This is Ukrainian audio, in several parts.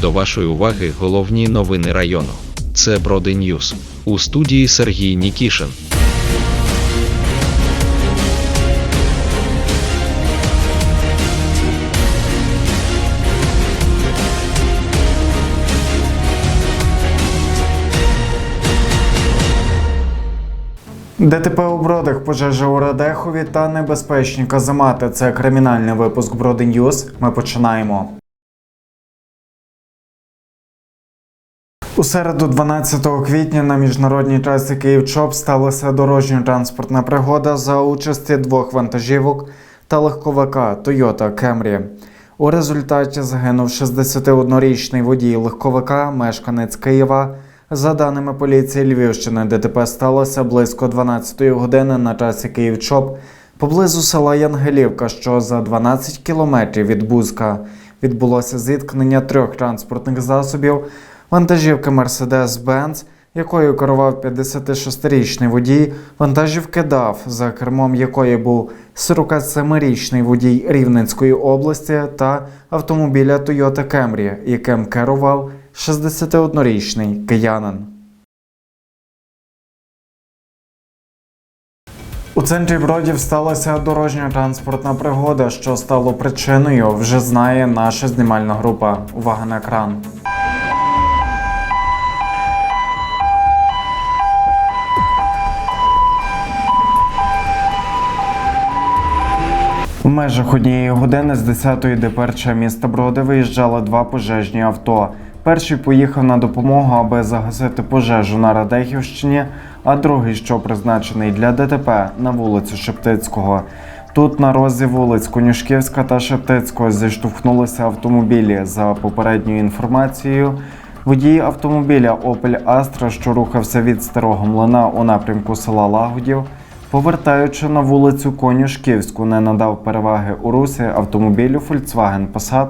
До вашої уваги головні новини району. Це Броди Ньюс. У студії Сергій Нікішин. ДТП у Бродах, пожежа у Радехові та небезпечні каземати. Це кримінальний випуск Броди Ньюс. Ми починаємо. У середу 12 квітня на міжнародній трасі Київ-Чоп сталася дорожньо-транспортна пригода за участі двох вантажівок та легковика Toyota Camry. У результаті загинув 61-річний водій легковика, мешканець Києва. За даними поліції Львівщини, ДТП сталося близько 12 години на трасі Київ-Чоп поблизу села Янгелівка, що за 12 кілометрів від Бузька. Відбулося зіткнення трьох транспортних засобів вантажівки Mercedes-Benz, якою керував 56-річний водій, вантажівки DAF, за кермом якої був 47-річний водій Рівненської області, та автомобіля Toyota Camry, яким керував 61-річний киянин. У центрі Бродів сталася дорожньо-транспортна пригода, що стало причиною, вже знає наша знімальна група. Увага на екран. Межах однієї години з 10-ї ДПРЧ міста Броди виїжджали два пожежні авто. Перший поїхав на допомогу, аби загасити пожежу на Радехівщині, а другий, що призначений для ДТП, на вулицю Шептицького. Тут на розі вулиць Конюшківська та Шептицького зіштовхнулися автомобілі. За попередньою інформацією, водій автомобіля Opel Astra, що рухався від старого млина у напрямку села Лагодів, Повертаючи на вулицю Конюшківську, не надав переваги у русі автомобілю Volkswagen Passat,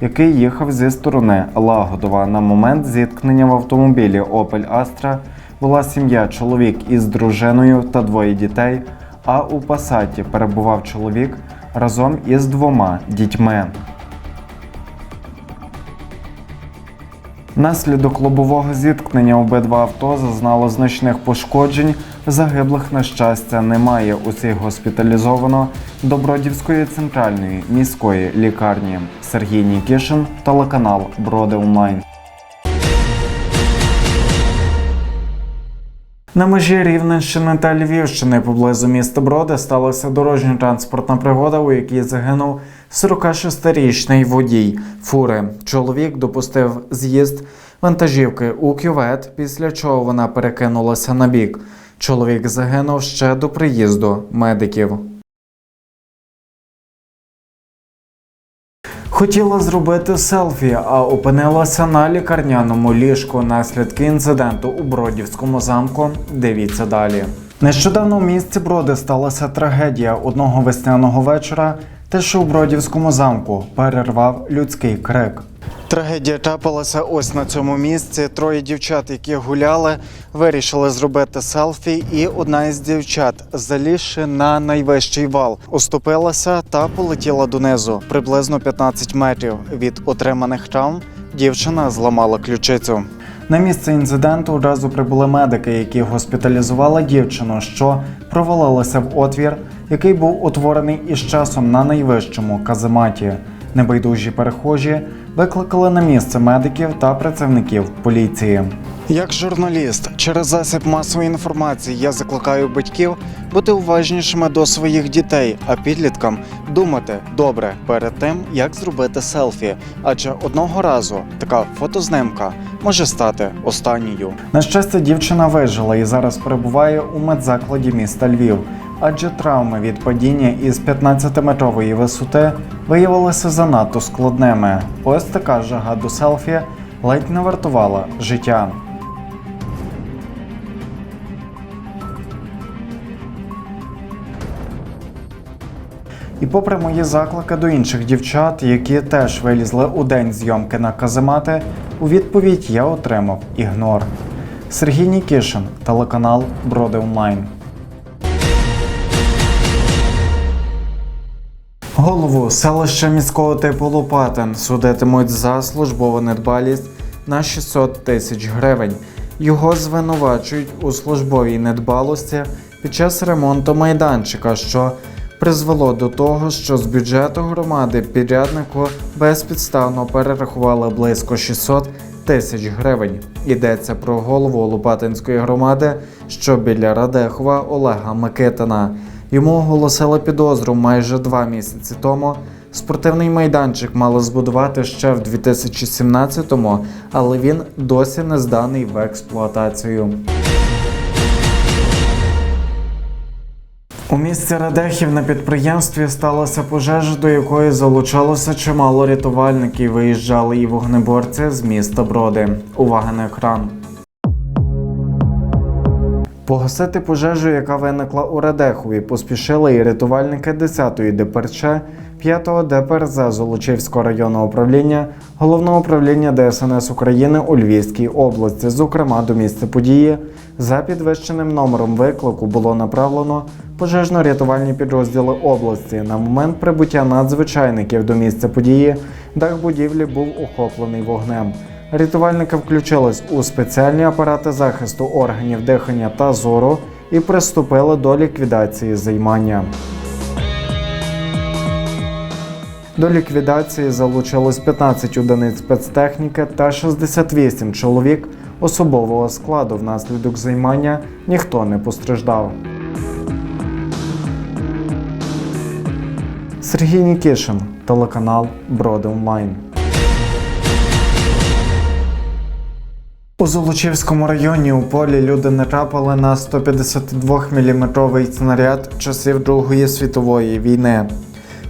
який їхав зі сторони Лагодова. На момент зіткнення в автомобілі Opel Astra була сім'я чоловік із дружиною та двоє дітей. А у Пасаті перебував чоловік разом із двома дітьми. Внаслідок лобового зіткнення обидва авто зазнало значних пошкоджень. Загиблих на щастя немає. Усіх госпіталізовано до Бродівської центральної міської лікарні. Сергій Нікішин, телеканал Броди Онлайн. На межі Рівненщини та Львівщини поблизу міста Броди сталася дорожньо-транспортна пригода, у якій загинув 46-річний водій фури. Чоловік допустив з'їзд вантажівки у кювет, після чого вона перекинулася на бік. Чоловік загинув ще до приїзду медиків. Хотіла зробити селфі, а опинилася на лікарняному ліжку. Наслідки інциденту у Бродівському замку. Дивіться далі. Нещодавно у місті Броди сталася трагедія одного весняного вечора. Те, що у Бродівському замку перервав людський крик. Трагедія трапилася ось на цьому місці. Троє дівчат, які гуляли, вирішили зробити селфі, і одна із дівчат, залізши на найвищий вал, оступилася та полетіла донизу приблизно 15 метрів. Від отриманих травм дівчина зламала ключицю. На місце інциденту одразу прибули медики, які госпіталізували дівчину, що провалилася в отвір, який був утворений із часом на найвищому казематі. Небайдужі перехожі викликали на місце медиків та працівників поліції. Як журналіст, через засіб масової інформації я закликаю батьків бути уважнішими до своїх дітей, а підліткам думати добре перед тим, як зробити селфі. Адже одного разу така фотознимка може стати останньою. На щастя, дівчина вижила і зараз перебуває у медзакладі міста Львів. Адже травми від падіння із 15-метрової висоти виявилися занадто складними. Ось така жага до селфі ледь не вартувала життя. І попри мої заклики до інших дівчат, які теж вилізли у день зйомки на каземати, у відповідь я отримав ігнор. Сергій Нікішин, телеканал Броди Онлайн. Голову селища міського типу Лопатин судитимуть за службову недбалість на 600 тисяч гривень. Його звинувачують у службовій недбалості під час ремонту майданчика, що призвело до того, що з бюджету громади підряднику безпідставно перерахували близько 600 тисяч гривень. Йдеться про голову Лопатинської громади, що біля Радехова Олега Микитина. Йому оголосили підозру майже два місяці тому. Спортивний майданчик мали збудувати ще в 2017-му, але він досі не зданий в експлуатацію. У місті Радехів на підприємстві сталася пожежа, до якої залучалося чимало рятувальників. Виїжджали і вогнеборці з міста Броди. Увага на екран. Погасити пожежу, яка виникла у Радехові, поспішили і рятувальники 10-ї ДПРЧ, 5-го ДПРЗ Золочівського районного управління, головного управління ДСНС України у Львівській області. Зокрема, до місця події за підвищеним номером виклику було направлено пожежно-рятувальні підрозділи області. На момент прибуття надзвичайників до місця події дах будівлі був охоплений вогнем. Рятувальники включились у спеціальні апарати захисту органів дихання та зору і приступили до ліквідації займання. До ліквідації залучилось 15 одиниць спецтехніки та 68 чоловік особового складу. Внаслідок займання ніхто не постраждав. Сергій Нікішин, телеканал Броди Онлайн. У Золочівському районі у полі люди натрапили на 152-мм снаряд часів Другої світової війни.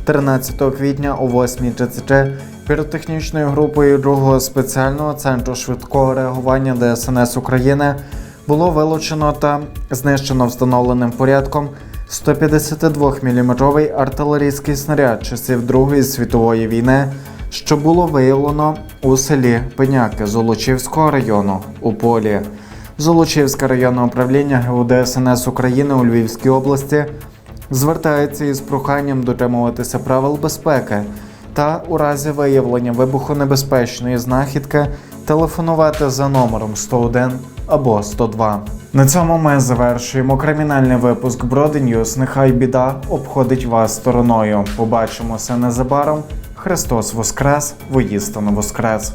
13 квітня о 8.33 піротехнічною групою 2-го спеціального центру швидкого реагування ДСНС України було вилучено та знищено встановленим порядком 152-мм артилерійський снаряд часів Другої світової війни, що було виявлено у селі Пеняки Золочівського району у полі. Золочівське районне управління ГУДСНС України у Львівській області звертається із проханням дотримуватися правил безпеки та у разі виявлення вибухонебезпечної знахідки телефонувати за номером 101 або 102. На цьому ми завершуємо кримінальний випуск Броди Ньюс. Нехай біда обходить вас стороною. Побачимося незабаром. Христос Воскрес! Воїстину Воскрес!